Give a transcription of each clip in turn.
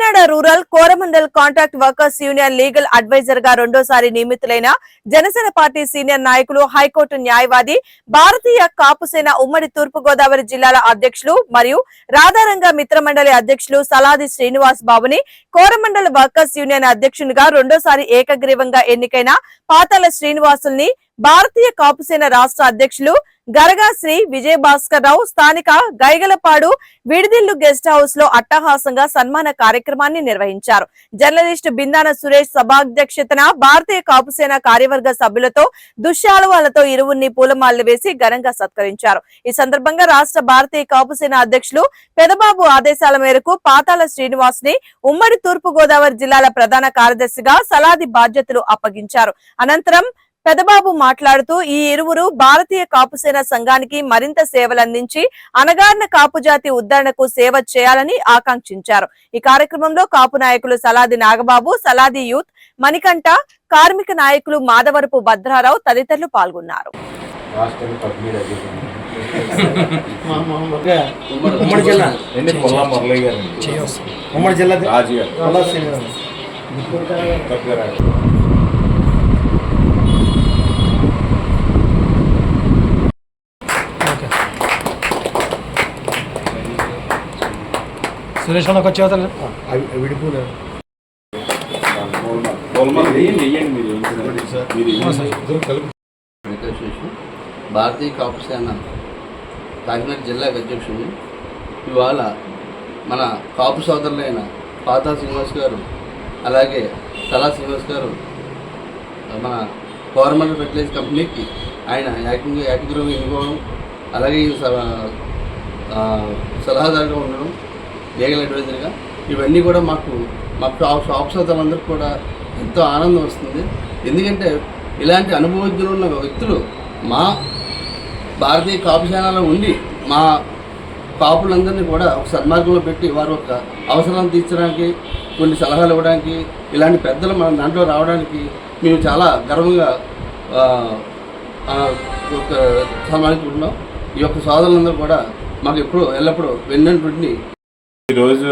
Kakinada rural Coromandel contract workers union legal అడ్వైజర్గా రెండోసారి నియమితులైన Janasena party senior నాయకులు హైకోర్టు న్యాయవాది భారతీయ కాపుసేన ఉమ్మడి తూర్పు గోదావరి జిల్లాల అధ్యక్షులు మరియు రాధారంగ మిత్రమండలి అధ్యక్షులు సలాది శ్రీనివాస్ బాబుని కోరమండల్ వర్కర్స్ యూనియన్ అధ్యక్షునిగా రెండోసారి ఏకగ్రీవంగా ఎన్నికైన పాతాల శ్రీనివాసుల్ని భారతీయ కాపుసేన రాష్ట్ర అధ్యక్షులు గరగా శ్రీ విజయభాస్కర్ రావు స్థానిక గైగలపాడు విడిదిల్లు గెస్ట్ హౌస్లో అట్టహాసంగా సన్మాన కార్యక్రమాన్ని నిర్వహించారు. జర్నలిస్ట్ బిందాన సురేష్ సభాధ్యక్షతన భారతీయ కాపుసేన కార్యవర్గ సభ్యులతో దుశ్శాలువాలతో ఇరువురిని పూలమాలలు వేసి ఘనంగా సత్కరించారు. ఈ సందర్భంగా రాష్ట్ర భారతీయ కాపుసేన అధ్యక్షులు పెదబాబు ఆదేశాల మేరకు పాతాల శ్రీనివాస్ని ఉమ్మడి తూర్పు గోదావరి జిల్లాల ప్రధాన కార్యదర్శిగా సలాది బాధ్యతలు అప్పగించారు. అనంతరం పెదబాబు మాట్లాడుతూ ఈ ఇరువురు భారతీయ కాపుసేన సంఘానికి మరింత సేవలందించి అనగారిన కాపు జాతి ఉద్ధరణకు సేవ చేయాలని ఆకాంక్షించారు. ఈ కార్యక్రమంలో కాపు నాయకులు సలాది నాగబాబు సలాది యూత్ మణికంఠ కార్మిక నాయకులు మాధవరపు భద్రారావు తదితరులు పాల్గొన్నారు. ఉమ్మడి జిల్లా. ఉమ్మడి జిల్లా రాజు గారు పొలా శ్రీనివాస్. తక్కువ రాడు. సురేష్ అన్నకు వచ్చే అవతల విడిపోలే. భారతీయ కాపు సేన కాకినాడ జిల్లా అధ్యక్షుడిని ఇవాళ మన కాపు సోదరులైన పాతా శ్రీనివాస్ గారు అలాగే సలా శ్రీనివాస్ గారు మన గవర్నమెంట్ ఫెర్టిలైజ్ కంపెనీకి ఆయన ఏకంగా ఏకగ్రహం ఎన్నుకోవడం అలాగే సలహాదారుగా ఉండడం లీగల్ అడ్వైజర్గా ఇవన్నీ కూడా మాకు మా షాప్ సోదరులందరికీ కూడా ఎంతో ఆనందం వస్తుంది. ఎందుకంటే ఇలాంటి అనుభవజ్ఞులు ఉన్న వ్యక్తులు మా భారతీయ కాపుశాలలో ఉండి మా కాపులందరినీ కూడా ఒక సన్మార్గంలో పెట్టి వారి యొక్క అవసరాలను తీర్చడానికి కొన్ని సలహాలు ఇవ్వడానికి ఇలాంటి పెద్దలు మన దాంట్లో రావడానికి మేము చాలా గర్వంగా ఆ, ఆ, ఈ యొక్క సోదరులందరూ కూడా మాకు ఎప్పుడు ఎల్లప్పుడూ వెన్నటువంటి ఈరోజు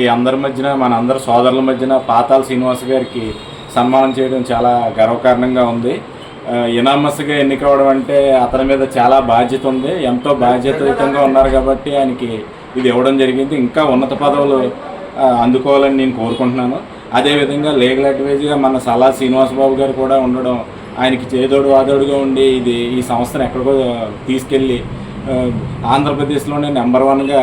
ఈ అందరి మధ్యన మన అందరి సోదరుల మధ్యన పాతాల శ్రీనివాస్ గారికి సన్మానం చేయడం చాలా గర్వకారణంగా ఉంది. ఇనామస్గా ఎన్నికవడం అంటే అతని మీద చాలా బాధ్యత ఉంది. ఎంతో బాధ్యతయుతంగా ఉన్నారు కాబట్టి ఆయనకి ఇది ఇవ్వడం జరిగింది. ఇంకా ఉన్నత పదవులు అందుకోవాలని నేను కోరుకుంటున్నాను. అదేవిధంగా లీగల్ అడ్వైజ్గా మన సలా శ్రీనివాస్ బాబు గారు కూడా ఉండడం ఆయనకి చేదోడు వాదోడుగా ఉండి ఇది ఈ సంస్థను ఎక్కడికో తీసుకెళ్ళి ఆంధ్రప్రదేశ్లోనే నెంబర్ వన్గా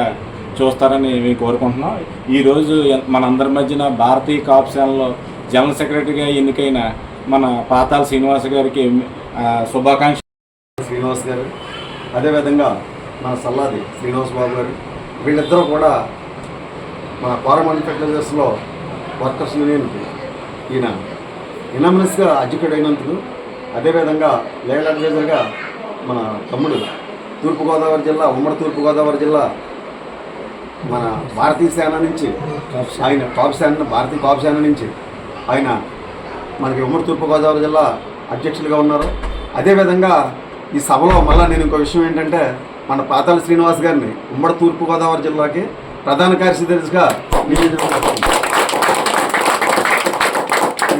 చూస్తారని మేము కోరుకుంటున్నాం. ఈరోజు మనందరి మధ్యన భారతీయ కాప్సేనలో జనరల్ సెక్రటరీగా ఎన్నికైన మన పాతాల శ్రీనివాస్ గారికి శుభాకాంక్ష శ్రీనివాస్ గారు అదేవిధంగా మన సల్లాది శ్రీనివాస్ బాబు గారు వీళ్ళిద్దరూ కూడా మన పార్లమెంట్ ఫెడరేషన్లో వర్కర్స్ యూనియన్కి ఈయన ఇనామినస్గా అధ్యక్షుడు అయినందుకు అదేవిధంగా లీగల్ అడ్వైజర్గా మన తమ్ముడు తూర్పుగోదావరి జిల్లా ఉమ్మడి తూర్పుగోదావరి జిల్లా మన భారతీయ సేన నుంచి ఆయన కాపు సేన భారతీయ కాపు సేన నుంచి ఆయన మనకి ఉమ్మడి తూర్పుగోదావరి జిల్లా అధ్యక్షులుగా ఉన్నారు. అదేవిధంగా ఈ సభలో మళ్ళీ నేను ఇంకో విషయం ఏంటంటే మన పాతాల శ్రీనివాస్ గారిని ఉమ్మడి తూర్పుగోదావరి జిల్లాకి ప్రధాన కార్యదర్శిగా నియమించడం.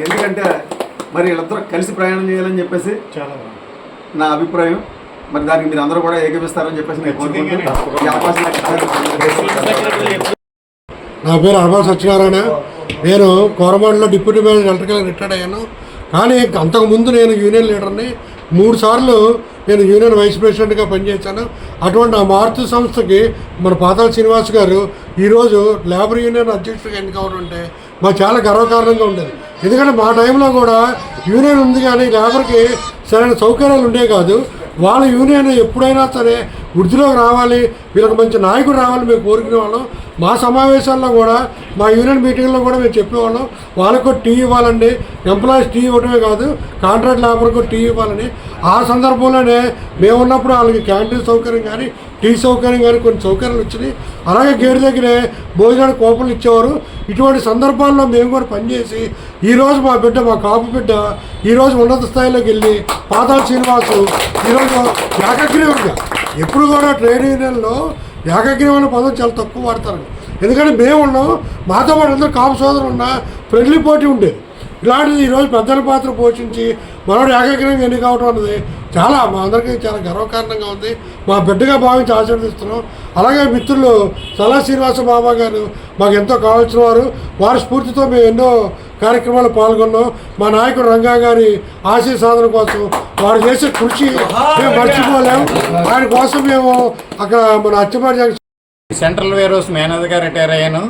ఎందుకంటే మరి వీళ్ళిద్దరూ కలిసి ప్రయాణం చేయాలని చెప్పేసి చాలా నా అభిప్రాయం. మరి దానికి మీరు అందరూ కూడా ఏకీపిస్తారని చెప్పేసి నేను కోరుకుంటున్నాను నా పేరు అర్బన్ సత్యనారాయణ. నేను కోరమాడలో డిప్యూటీ మేనేజర్ ఎలక్ట్రికల్ రిటైర్డ్ అయ్యాను. కానీ అంతకుముందు నేను యూనియన్ లీడర్ని. మూడు సార్లు నేను యూనియన్ వైస్ ప్రెసిడెంట్గా పనిచేశాను. అటువంటి ఆ మారుతి సంస్థకి మన పాతాల శ్రీనివాస్ గారు ఈరోజు లేబర్ యూనియన్ అధ్యక్షుడిగా ఎన్నికవడం అంటే మాకు చాలా గర్వకారణంగా ఉండేది. ఎందుకంటే మా టైంలో కూడా యూనియన్ ఉంది కానీ లేబర్కి సరైన సౌకర్యాలు ఉండేవి కాదు. వాళ్ళ యూనియన్ ఎప్పుడైనా సరే వృద్ధిలోకి రావాలి వీళ్ళకి మంచి నాయకుడు రావాలి మేము కోరుకునే వాళ్ళం మా సమావేశాల్లో కూడా మా యూనియన్ మీటింగ్లో కూడా మేము చెప్పేవాళ్ళం. వాళ్ళకు టీ ఇవ్వాలండి. ఎంప్లాయీస్ టీ ఇవ్వడమే కాదు కాంట్రాక్ట్ లేబర్కు టీ ఇవ్వాలని. ఆ సందర్భంలోనే మేము ఉన్నప్పుడు వాళ్ళకి క్యాంటీన్ సౌకర్యం కానీ టీ సౌకర్యం కానీ కొన్ని సౌకర్యాలు వచ్చినాయి. అలాగే గేటు దగ్గరే భోజనానికి కోపలు ఇచ్చేవారు. ఇటువంటి సందర్భాల్లో మేము కూడా పనిచేసి ఈరోజు మా బిడ్డ మా కాపు బిడ్డ ఈరోజు ఉన్నత స్థాయిలోకి వెళ్ళి పాతాల శ్రీనివాసు ఈరోజు ఏకగ్రీవంగా ఎప్పుడు కూడా ట్రేడ్ యూనియన్లో ఏకగ్రీవం అనే పదం చాలా తక్కువ వాడతారండి. ఎందుకంటే మేము ఉన్నాం మాతో పాటు అందరూ కాపు సోదరులు ఉన్న ఫ్రెండ్లీ పోటీ ఉండేది. ఇలాంటిది ఈరోజు పెద్దల పాత్ర పోషించి మనోడు ఏకగ్రీవంగా ఎన్ని కావటం అనేది చాలా మా అందరికీ చాలా గర్వకారణంగా ఉంది. మా బిడ్డగా భావించి ఆశీర్వదిస్తున్నాం. అలాగే మిత్రులు సలా శ్రీనివాస బాబా గారు మాకు ఎంతో కావాల్సిన వారు. వారి స్ఫూర్తితో మేము ఎన్నో కార్యక్రమాలు పాల్గొన్నాం. మా నాయకుడు రంగా గారి ఆశయ సాధన కోసం వారు చేసే కృషి మేము మర్చిపోలేము ఆయన కోసం మేము అక్కడ మన అచ్చమారి జంక్షన్ సెంట్రల్ వేరోస్ మేనేజర్గా రిటైర్ అయ్యాను.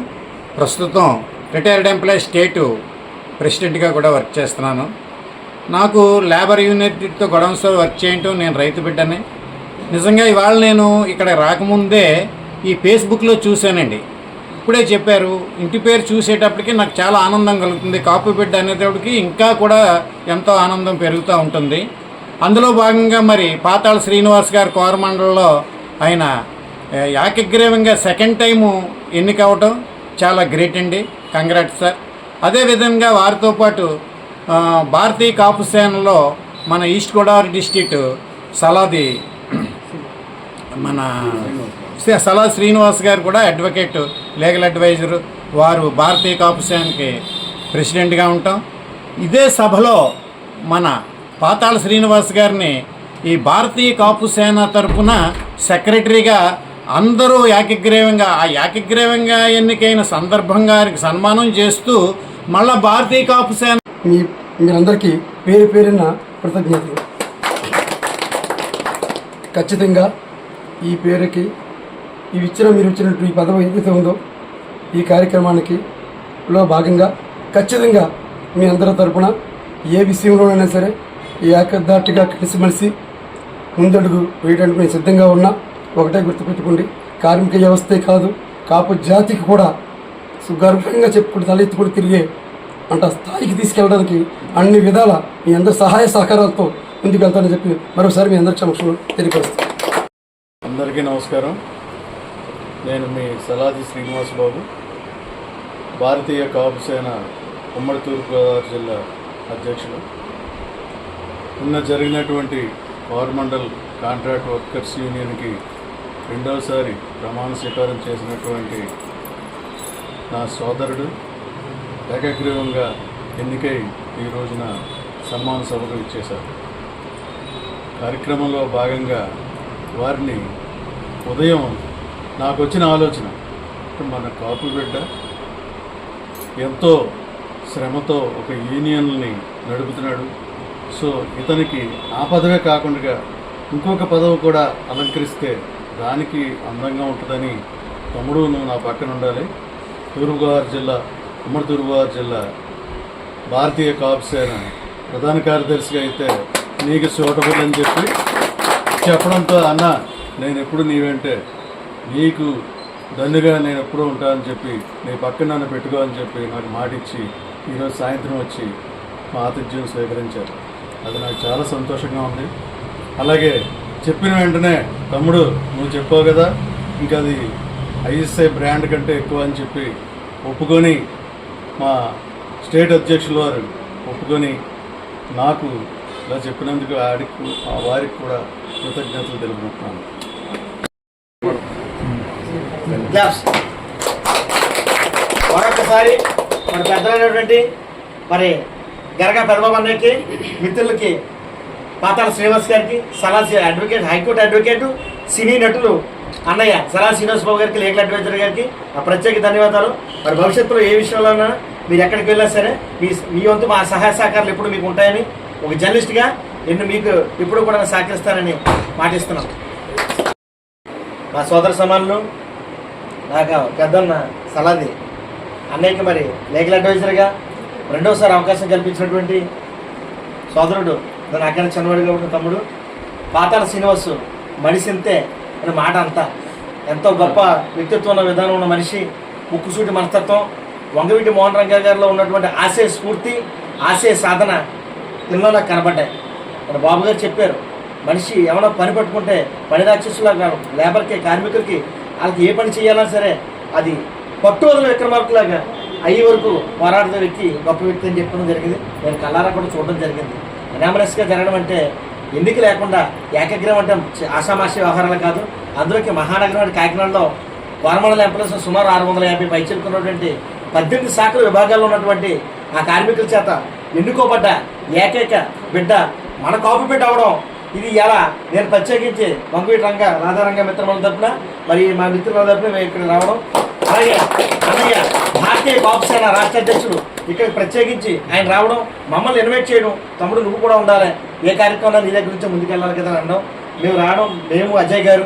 ప్రస్తుతం రిటైర్డ్ ఎంప్లాయీ స్టేటు ప్రెసిడెంట్గా కూడా వర్క్ చేస్తున్నాను. నాకు లేబర్ యూనిట్తో గొడవన్స్తో వర్క్ చేయటం నేను రైతు బిడ్డని. నిజంగా ఇవాళ నేను ఇక్కడ రాకముందే ఈ ఫేస్బుక్లో చూశానండి. ఇప్పుడే చెప్పారు ఇంటి పేరు చూసేటప్పటికి నాకు చాలా ఆనందం కలుగుతుంది. కాపు బిడ్డ అనేటప్పటికి ఇంకా కూడా ఎంతో ఆనందం పెరుగుతూ ఉంటుంది. అందులో భాగంగా మరి పాతాళ శ్రీనివాస్ గారు కోరమండలంలో ఆయన ఏకగ్రీవంగా సెకండ్ టైము ఎన్నిక అవటం చాలా గ్రేట్ అండి. Congrats sir. అదేవిధంగా వారితో పాటు భారతీయ కాపు సేనలో మన ఈస్ట్ గోదావరి డిస్టిక్ సలాది మన శ్రీ- సలా శ్రీనివాస్ గారు కూడా అడ్వకేట్ లీగల్ అడ్వైజరు వారు భారతీయ కాపు సేనకి ప్రెసిడెంట్గా ఉంటాం. ఇదే సభలో మన పాతాళ శ్రీనివాస్ గారిని ఈ భారతీయ కాపు సేన తరపున సెక్రటరీగా అందరూ ఏకగ్రీవంగా ఆ ఏకగ్రీవంగా ఎన్నికైన సందర్భంగా సన్మానం చేస్తూ మళ్ళా భారతీయ కాపు సేన మీరందరికీ పేరు పేరున కృతజ్ఞతలు. ఖచ్చితంగా ఈ పేరుకి ఇవి ఇచ్చిన మీరు ఇచ్చినట్టు ఈ పదవి ఏదైతే ఉందో ఈ కార్యక్రమానికి లో భాగంగా ఖచ్చితంగా మీ అందరి తరపున ఏ విషయంలోనైనా సరే ఏకదాటిగా కలిసిమెలిసి ముందడుగు వేయడానికి మేము సిద్ధంగా ఉన్నా. ఒకటే గుర్తుపెట్టుకోండి కార్మిక వ్యవస్థే కాదు కాపు జాతికి కూడా సుగర్భంగా చెప్పుకుంటూ తలెత్తుకుంటూ తిరిగే అంత స్థాయికి తీసుకెళ్ళడానికి అన్ని విధాల మీ అందరి సహాయ సహకారాలతో ముందుకు వెళ్తానని చెప్పి మరోసారి మీ అందరి క్షమక్షంలో తెలియపరుస్తాను. అందరికీ నమస్కారం. నేను మీ సలాది శ్రీనివాస్ బాబు. భారతీయ కాపు సేన ఉమ్మడి తూర్పుగోదావరి జిల్లా అధ్యక్షుడు. నిన్న జరిగినటువంటి పవర్మండల్ కాంట్రాక్ట్ వర్కర్స్ యూనియన్కి రెండవసారి ప్రమాణ స్వీకారం చేసినటువంటి నా సోదరుడు ఏకగ్రీవంగా ఎన్నికై ఈ రోజున సన్మాన సభకు ఇచ్చేశారు. కార్యక్రమంలో భాగంగా వారిని ఉదయం నాకు వచ్చిన ఆలోచన మన కాపు బిడ్డ ఎంతో శ్రమతో ఒక యూనియన్ని నడుపుతున్నాడు. సో ఇతనికి ఆ పదవే కాకుండా ఇంకొక పదవి కూడా అలంకరిస్తే దానికి అందంగా ఉంటుందని తమ్ముడు నువ్వు నా పక్కన ఉండాలి. తూర్పుగోదావరి జిల్లా ఉమ్మడి తూర్పుగోదావరి జిల్లా భారతీయ కాపుసేన ప్రధాన కార్యదర్శిగా అయితే నీకు సూటబుల్ అని చెప్పి చెప్పడంతో అన్న నేను ఎప్పుడు నీవంటే నీకు దండుగా నేను ఎప్పుడూ ఉంటానని చెప్పి నీ పక్కన నన్ను పెట్టుకో అని చెప్పి నాకు మాట ఇచ్చి ఈరోజు సాయంత్రం వచ్చి మా ఆతిథ్యం స్వీకరించారు. అది నాకు చాలా సంతోషంగా ఉంది. అలాగే చెప్పిన వెంటనే తమ్ముడు నువ్వు చెప్పావు కదా ఇంకా అది ఐఎస్ఐ బ్రాండ్ కంటే ఎక్కువ అని చెప్పి ఒప్పుకొని మా స్టేట్ అధ్యక్షుల వారు ఒప్పుకొని నాకు ఇలా చెప్పినందుకు ఆడికి ఆ వారికి కూడా కృతజ్ఞతలు తెలుపుకుంటున్నాను మరొకసారి మన పెద్దలైనటువంటి మరి గరగ పెదబాబు మిత్రులకి పాతాల శ్రీనివాస్ గారికి Salasi advocate high court advocate cine నటులు అన్నయ్య సలా శ్రీనివాస్ బాబు గారికి లీగల్ అడ్వైజర్ గారికి ప్రత్యేక ధన్యవాదాలు. మరి భవిష్యత్తులో ఏ విషయంలోనైనా మీరు ఎక్కడికి వెళ్ళినా సరే మీ మీ వంతు మా సహాయ సహకారాలు ఎప్పుడు మీకు ఉంటాయని ఒక జర్నలిస్ట్గా నేను మీకు ఎప్పుడు కూడా సహకరిస్తానని మాటిస్తున్నాం. మా సోదర సమానులు నాకు పెద్దన్న సలాది అన్నయ్యకి మరి లీగల్ అడ్వైజర్గా రెండోసారి అవకాశం కల్పించినటువంటి సోదరుడు దాని అక్కడ చిన్నవాడిగా ఉన్న తమ్ముడు పాతాల శ్రీనివాసు మడిసింతే అనే మాట అంతా. ఎంతో గొప్ప వ్యక్తిత్వం ఉన్న విధానం ఉన్న మనిషి ముక్కుసూటి మనస్తత్వం వంగవీటి మోహన్ రంగా గారిలో ఉన్నటువంటి ఆశయ స్ఫూర్తి ఆశయ సాధన ఇందులో నాకు కనబడ్డాయి. మన బాబు గారు చెప్పారు మనిషి ఏమైనా పని పట్టుకుంటే పని రాక్షసులా కాదు లేబర్కి కార్మికులకి వాళ్ళకి ఏ పని చేయాలన్నా సరే అది పట్టువదల విక్రమార్కులాగా అయ్యే వరకు పోరాడుతూ వ్యక్తి గొప్ప వ్యక్తి అని చెప్పడం జరిగింది. నేను కల్లారా కూడా చూడడం జరిగింది. ఎనామరస్గా జరగడం అంటే ఎన్నిక లేకుండా ఏకగ్రహం అంటే ఆషామాషి వ్యవహారాలు కాదు అందులోకి మహానగరం అంటే కాకినాడలో కోరమండల ఎంప్లాయీస్ సుమారు ఆరు వందల యాభై పైచిలుకున్నటువంటి పద్దెనిమిది శాఖల విభాగాల్లో ఉన్నటువంటి ఆ కార్మికుల చేత ఎన్నుకోబడ్డ ఏకైక బిడ్డ మన కాపు బిడ్డ అవడం. ఇది ఎలా? నేను ప్రత్యేకించి వంకవీటి రంగ రాధారంగ మిత్రముల తరపున మరి మా మిత్రుల తరపున మేము ఇక్కడ రావడం. అలాగే అన్నయ్య భారతీయ కాపు రాష్ట్ర అధ్యక్షుడు ఇక్కడికి ప్రత్యేకించి ఆయన రావడం. మమ్మల్ని ఇన్వైట్ చేయడం. తమ్ముడు నువ్వు కూడా ఉండాలి. ఏ కార్యక్రమంలో నీ దగ్గర నుంచి ముందుకెళ్ళాలి కదా అని అనడం మేము రావడం మేము అజయ్ గారు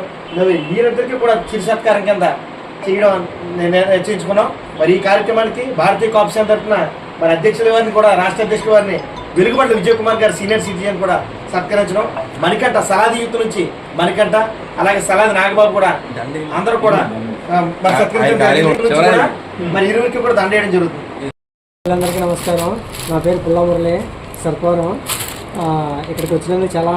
మీరందరికీ కూడా చిరు సత్కారం కింద చేయడం నేను నిశ్చయించుకున్నాం మరి ఈ కార్యక్రమానికి భారతీయ కాపు సేన తరఫున మరి అధ్యక్షుల వారిని కూడా రాష్ట్ర అధ్యక్షుల వారిని వెలుగుబండ్ల విజయ్ కుమార్ గారు సీనియర్ సిటిజన్ కూడా సత్కరించడం. మణికంఠ సలాది యూత్ నుంచి మణికంఠ అలాగే సలాది నాగబాబు కూడా అందరూ కూడా మరి ఇరువురికి కూడా దండేయడం జరుగుతుంది. అందరికీ నమస్కారం. నా పేరు పుల్లా మురళి సర్పవరం ఇక్కడికి వచ్చినందుకు చాలా